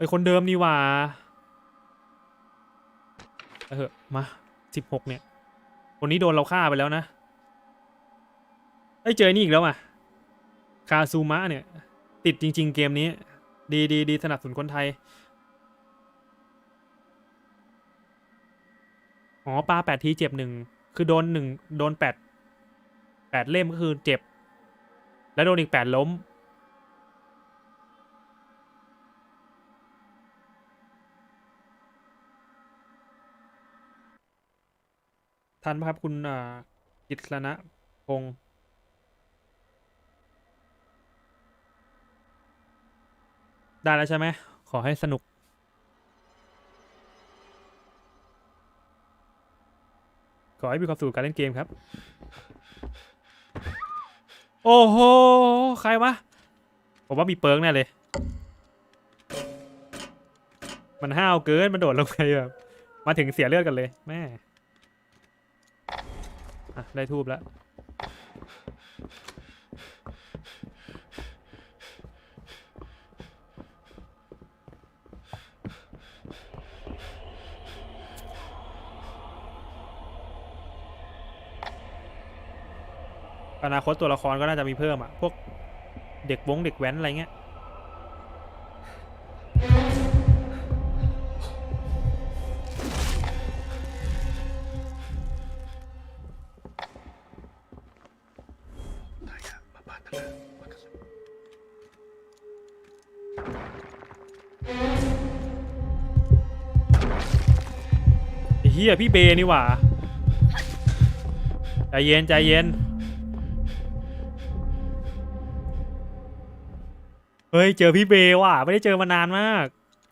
ไอคนเดิมนี่ว่าเอเอมาสิบหกเนี่ย คนนี้โดนเราฆ่าไปแล้วนะไอยเจอนี่อีกแล้วอะ คาซูมะเนี่ย ติดจริง ๆ เกมนี้ ดีดีดีสนับสนุนคนไทย อ๋อปลาแปดทีเจ็บหนึ่ง คือโดนหนึ่งโดนแปดแปดเล่มก็คือเจ็บ แล้วโดนอีกแปดล้ม ทันปะครับคุณอ่ากิตรณะพงศ์ได้แล้วใช่ไหม ขอให้สนุก ขอให้มีความสุขกับการเล่นเกมครับ โอ้โห ใครวะ ผมว่ามีเปิร์กแน่เลย มันห้าวเกิน มันโดดลงไปแบบ มาถึงเสียเลือดกันเลย แม่ อะได้ทูบแล้ว อนาคตตัวละครก็น่าจะมีเพิ่มอะ พวกเด็กวงเด็กแว้นอะไรเงี้ย ไอ้เฮียพี่เบนี่หว่า ใจเย็นใจเย็น เฮ้ย เจอพี่เบว่ะ ไม่ได้เจอมานานมาก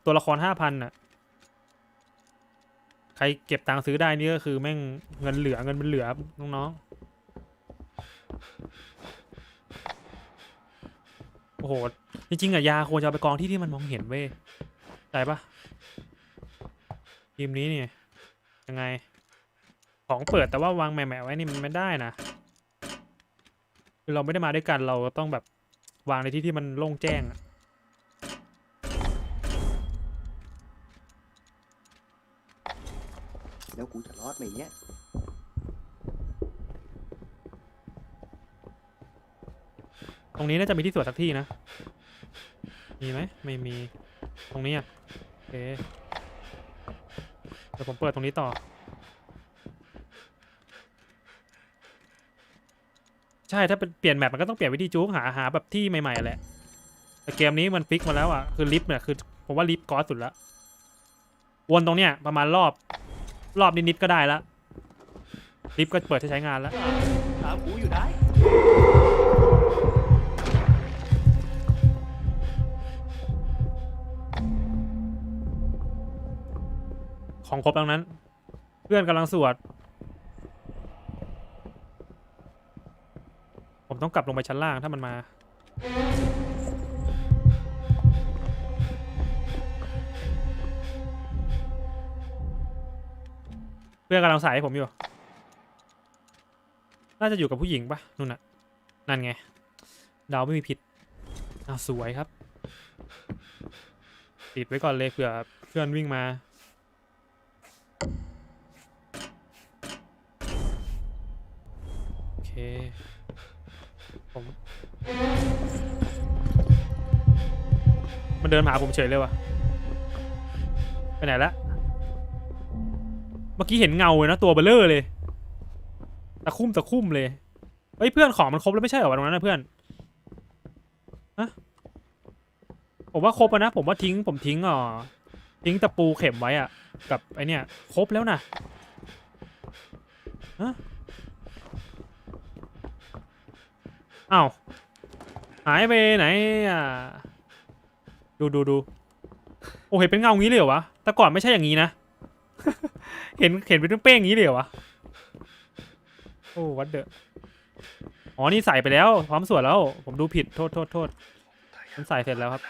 ตัวละครห้าพันอะใครเก็บตังค์ซื้อได้นี่ก็คือแม่งเงินเหลือเงินมันเหลือน้องๆโอ้โห จริงๆอะยาควรจะเอาไปกองที่ที่มันมองเห็นเว้ยใจปะทีมนี้นี่ยังไง ของเปิดแต่ว่าวางแหม่ๆไว้นี่มันไม่ได้นะคือเราไม่ได้มาด้วยกันเราก็ต้องแบบวางในที่ที่มันโล่งแจ้งอะแล้วกูจะรอดไหมเนี่ยตรงนี้น่าจะมีที่สวดสักที่นะ มีไหมไม่มี ตรงนี้อะโอเคเดี๋ยวผมเปิดตรงนี้ต่อ ใช่ถ้าเป็นเปลี่ยนแมปมันก็ต้องเปลี่ยนวิธีจู๊กหาหาแบบที่ใหม่ๆแหละแต่เกมนี้มันฟิกมาแล้วอะคือลิฟต์เนี่ยคือผมว่าลิฟต์กอสสุดละวนตรงเนี้ยประมาณรอบ รอบนิดๆก็ได้ละลิฟต์ก็เปิดให้ใช้งานแล้วถามกูอยู่ได้ ของครบทั้งนั้น เพื่อนกำลังสวด ผมต้องกลับลงไปชั้นล่างถ้ามันมา เพื่อนกำลังสายให้ผมอยู่ น่าจะอยู่กับผู้หญิงปะนู่นน่ะ นั่นไงเดาวไม่มีผิดอ้าวสวยครับ ติดไว้ก่อนเลยเผื่อเพื่อนวิ่งมา โอเค ผม มันเดินมาหาผมเฉยเลยวะไปไหนละเมื่อกี้เห็นเงาเลยนะตัวเบลเลอร์เลย ตะคุ่มตะคุ่มเลย เฮ้ยเพื่อนของมันครบแล้วไม่ใช่เหรอวะตรงนั้นนะเพื่อนฮะผมว่าครบนะ ผมว่าทิ้งผมทิ้งอ่อ ทิ้งตะปูเข็มไว้อะ กับไอเนี่ย ครบแล้วนะฮะอ้าวหายไปไหนอะ ดูดูดูโอ้เห็นเป็นเงางี้เลยเหรอวะ แต่ก่อนไม่ใช่อย่างนี้นะ เห็นเห็นเป็นเป้งอย่างนี้เลยเหรอวะ โอ้วัดเดอะอ๋อ นี่ใส่ไปแล้วพร้อมสวดแล้ว ผมดูผิด โทษโทษโทษผมใส่เสร็จแล้วครับ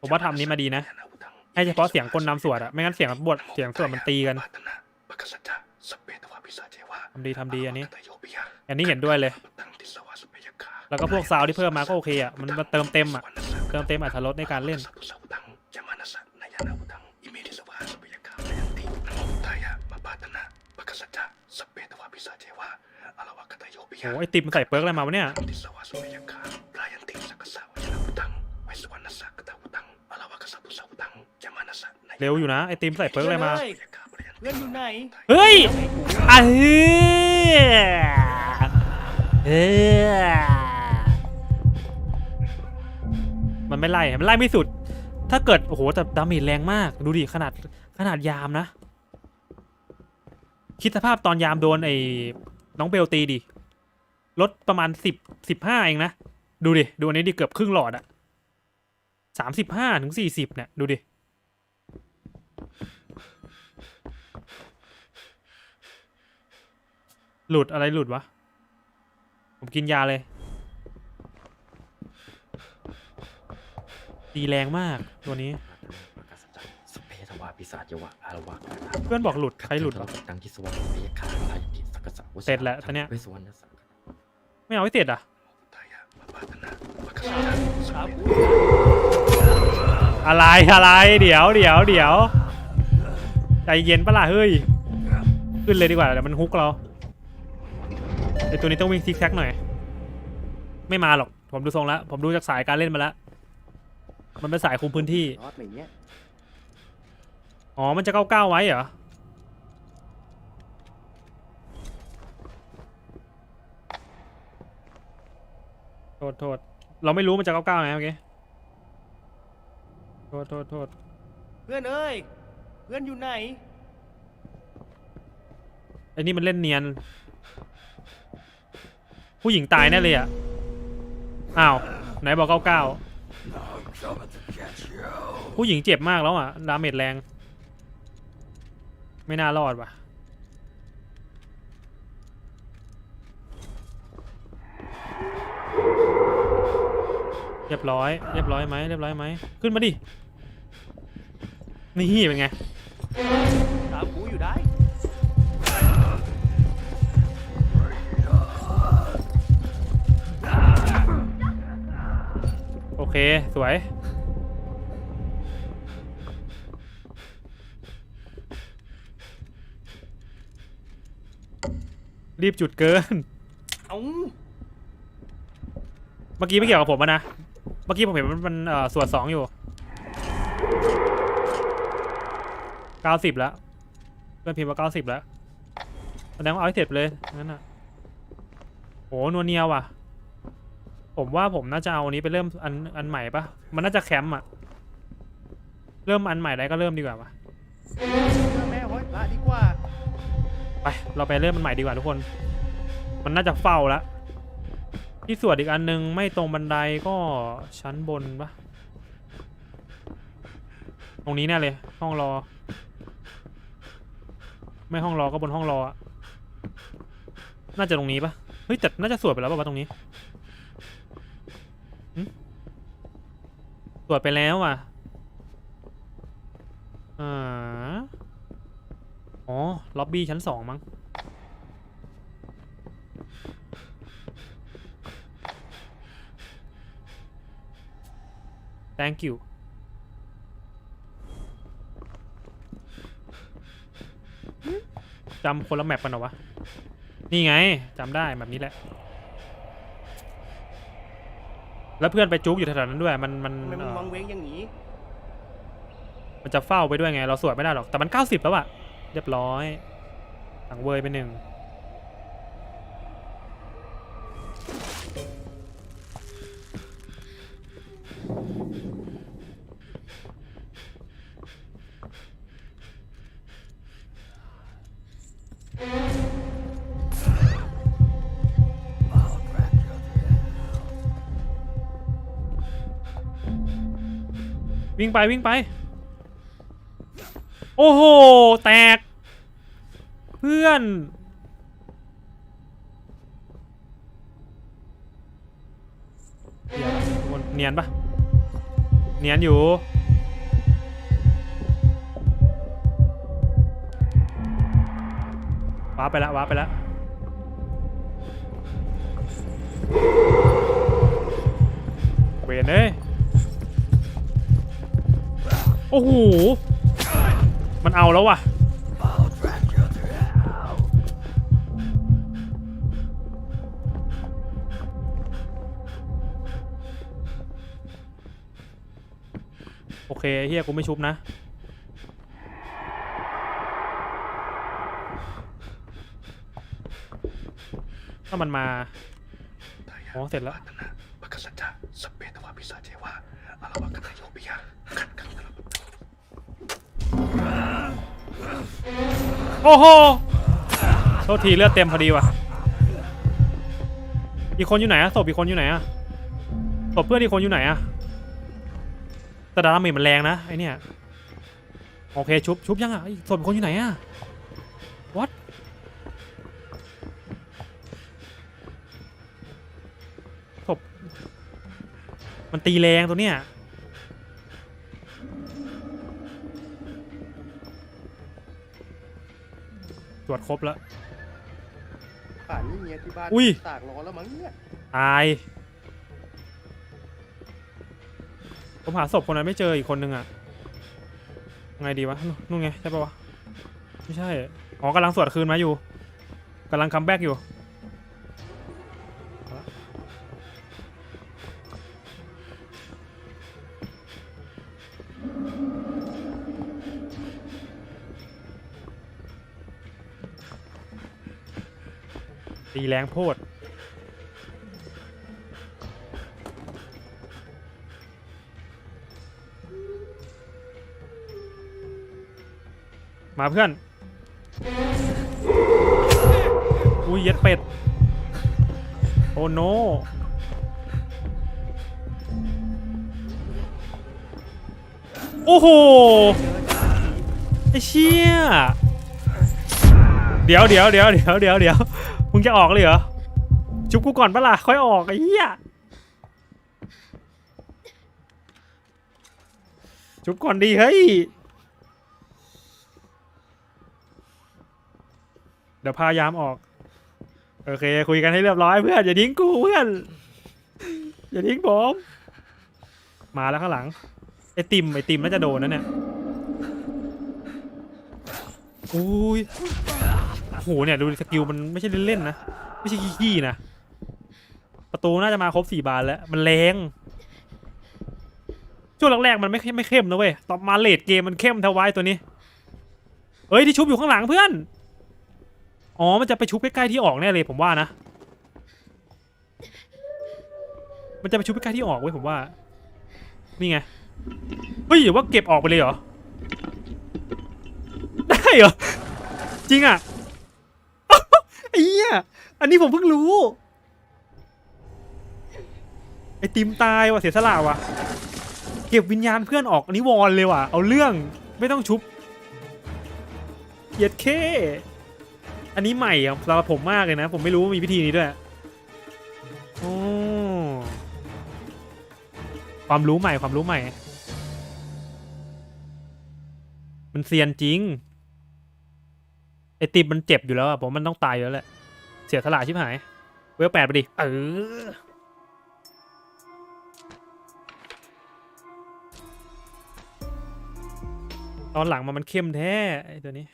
ผมว่าทำนี้มาดีนะให้เฉพาะเสียงคนนำสวดอะไม่งั้นเสียงบทเสียงสวดมันตีกันปาตนะปกษัตริย์สเปตวาปิสาเจวะทำดีทำดีอันนี้กตโยปิยะอันนี้เห็นด้วยเลยปตังติสวาสเปยกาแล้วก็พวกซาวด์ที่เพิ่มมาก็โอเคอะมันมาเติมเต็มอะเติมเต็มอรรถรสในการเล่นสตุสาวุตังยามานัสสะนายานาวุตังอิเมติสวาสเปยกาพยันตินะโมพุทธายะมาปาตนะปะกสัจจะสเปตวาปิสาเจวะอะละวะกตโยปิยะโอ้ไอติมมันใส่เปิร์กอะไรมาวะเนี่ย เร็วอยู่นะไอติมใส่เปิร์กอะไรมาเฮ้ยเพื่อนอยู่ไหนเฮ้ยอะเฮ้ยเฮ้ยมันไม่ไล่มันไล่ไม่สุด ถ้าเกิดโอ้โหแต่ดาเมจแรงมาก ดูดิขนาดขนาดยามนะ คิดสภาพตอนยามโดนไอ้น้องเบลตีดิลดประมาณสิบสิบห้าเองนะ ดูดิ ดูอันนี้ดิเกือบครึ่งหลอดอะสามสิบห้าถึงสี่สิบเนี่ย ดูดิ หลุดอะไรหลุดวะ ผมกินยาเลย ตีแรงมากตัวนี้สเปทวาปิศาจยวะอารวะเพื่อนบอกหลุด ใครหลุดวะ ดังที่สวรรค์พยาคาลายกิสักกะสะวเสร็จแล้วตอนเนี้ย เวสวรรณสังฆไม่เอาไว้เสร็จอะ ทายะมาปาตนะปะกสัจจะสครับเปกูอะไรอะไร เดี๋ยวเดี๋ยวเดี๋ยวใจเย็นปะล่ะเฮ้ย ขึ้นเลยดีกว่าเดี๋ยวมันฮุกเรา ไอตัวนี้ต้องวิ่งซิกแซกหน่อย ไม่มาหรอก ผมดูทรงแล้ว ผมดูจากสายการเล่นมาแล้ว มันเป็นสายคุมพื้นที่รอดไหมเนี่ยอ๋อ มันจะเก้าเก้าไว้เหรอ โทษโทษ เราไม่รู้มันจะเก้าเก้าไงเมื่อกี้ โทษโทษโทษ เพื่อนเอ้ย เพื่อนอยู่ไหน ไอ้นี่มันเล่นเนียน ผู้หญิงตายแน่เลยอะ อ้าว ไหนบอกเก้าเก้าผู้หญิงเจ็บมากแล้วอะ ดาเมจแรง ไม่น่ารอดว่ะเรียบร้อย เรียบร้อยไหมเรียบร้อยไหม ขึ้นมาดิ นี่เป็นไง เค สวย รีบจุดเกิน เอ้าเมื่อกี้ไม่เกี่ยวกับผมอะนะ เมื่อกี้ผมเห็นมันมันเอ่อส่วนสองอยู่เก้าสิบแล้วเพื่อนพิมพ์ว่าเก้าสิบแล้วแสดงว่าเอาให้เสร็จไปเลยงั้นอะโหนัวเนียวว่ะ ผมว่าผมน่าจะเอาอันนี้ไปเริ่มอันอันใหม่ปะมันน่าจะแคมป์อะเริ่มอันใหม่ได้ก็เริ่มดีกว่าวะแม่ห้ยพระดีกว่า ไป เราไปเริ่มมันใหม่ดีกว่าทุกคน มันน่าจะเฝ้าล้วที่สวดอีกอันนึงไม่ตรงบันไดก็ชั้นบนปะตรงนี้แน่เลย ห้องรอ ไม่ห้องรอก็บนห้องรอน่าจะตรงนี้ปะเฮ้ยแต่น่าจะสวดไปแล้วป่ะวะตรงนี้ สวดไปแล้วอะอ่าอ๋อ ล็อบบี้ชั้นสองมั้ง thank you จำคนละแมปกันเหรอวะ นี่ไงจำได้แบบนี้แหละ แล้วเพื่อนไปจุกอยู่แถวๆนั้นด้วยมันมันทำไมมันเอ่อวังเวงอย่างนี้ มันจะเฝ้าไปด้วยไง เราสวดไม่ได้หรอกแต่มันเก้าสิบแล้วอะเรียบร้อยสังเวยไปหนึ่ง วิ่งไปวิ่งไป โอ้โห แตก เพื่อนเดี๋ยวนะทุกคนเนียนปะเนียนอยู่ว้าไปล้วว้าไปล้วเวนเอ้ย โอ้โห มันเอาแล้วว่ะ โอเคเฮียกูไม่ชุบนะถ้ามันมา Daya Oh, set lah. Batana Baka saja Sepe tawa โอ้โหโทษทีเลือดเต็มพอดีว่ะ อีกคนอยู่ไหนอะศพอีกคนอยู่ไหนอะศพเพื่อนอีกคนอยู่ไหนอะแต่ดาเมจมันแรงนะไอเนี่ยโอเคชุบชุบยังอะอีกศพอีกคนอยู่ไหนอะ what ศพมันตีแรงตัวเนี้ย รวจครบแล้ว ป่านนี้เมียที่บ้านอุ้ย ตากร้อนแล้วมั้งเนี่ยตาย ผมหาศพคนนั้นไม่เจออีกคนนึงอะไงดีวะนู่นนู่นไงใช่ปะวะ ไม่ใช่ อ๋อกำลังสวดคืนมาอยู่กำลังคัมแบ็กอยู่ ตีแรงโพดมาเพื่อน อุ้ยเย็ดเป็ด โอ้โน โอ้โห ไอ้เชี่ย เดี๋ยวเดี๋ยวเดี๋ยวเดี๋ยวเดี๋ยวเดี๋ยว งจะออกเลยเหรอชุบกูก่อนปะล่ะค่อยออกไอ้เหี้ยชุบก่อนดีเฮ้ย เดี๋ยวพายามออก โอเค คุยกันให้เรียบร้อยเพื่อนอย่าทิ้งกูเพื่อน อย่าทิ้งผม มาแล้วข้างหลัง ไอติมไอติมน่าจะโดนนะเนี่ยอุ้ย โอ้โหเนี่ยดูสกิลมันไม่ใช่เล่นๆนะ ไม่ใช่ขี้ๆนะ ประตูน่าจะมาครบสี่บานแล้ว มันแรงช่วงแรกๆมันไม่ไม่เข้มนะเว้ยต่อมาเลดเกมมันเข้มเท่าไว้ตัวนี้เฮ้ยที่ชุบอยู่ข้างหลังเพื่อน อ๋อมันจะไปชุบใกล้ๆที่ออกแน่เลยผมว่านะ มันจะไปชุบใกล้ๆที่ออกเว้ยผมว่า นี่ไง เฮ้ยหรือว่าเก็บออกไปเลยเหรอ ได้เหรอ จริงอะ เหี้ยอันนี้ผมเพิ่งรู้ ไอติมตายว่ะเสียสละว่ะ เก็บวิญญาณเพื่อนออกอันนี้วอนเลยว่ะ เอาเรื่องไม่ต้องชุบเหยียดเค อันนี้ใหม่อะสำหรับผมมากเลยนะ ผมไม่รู้ว่ามีพิธีนี้ด้วยโอ้ความรู้ใหม่ความรู้ใหม่ มันเซียนจริง ไอติมมันเจ็บอยู่แล้วอะผมมันต้องตายอยู่แล้วแหละ สียสละชิบหาย เวลแปดไปดิ เออ ตอนหลังมามันเข้มแท้ไอตัวนี้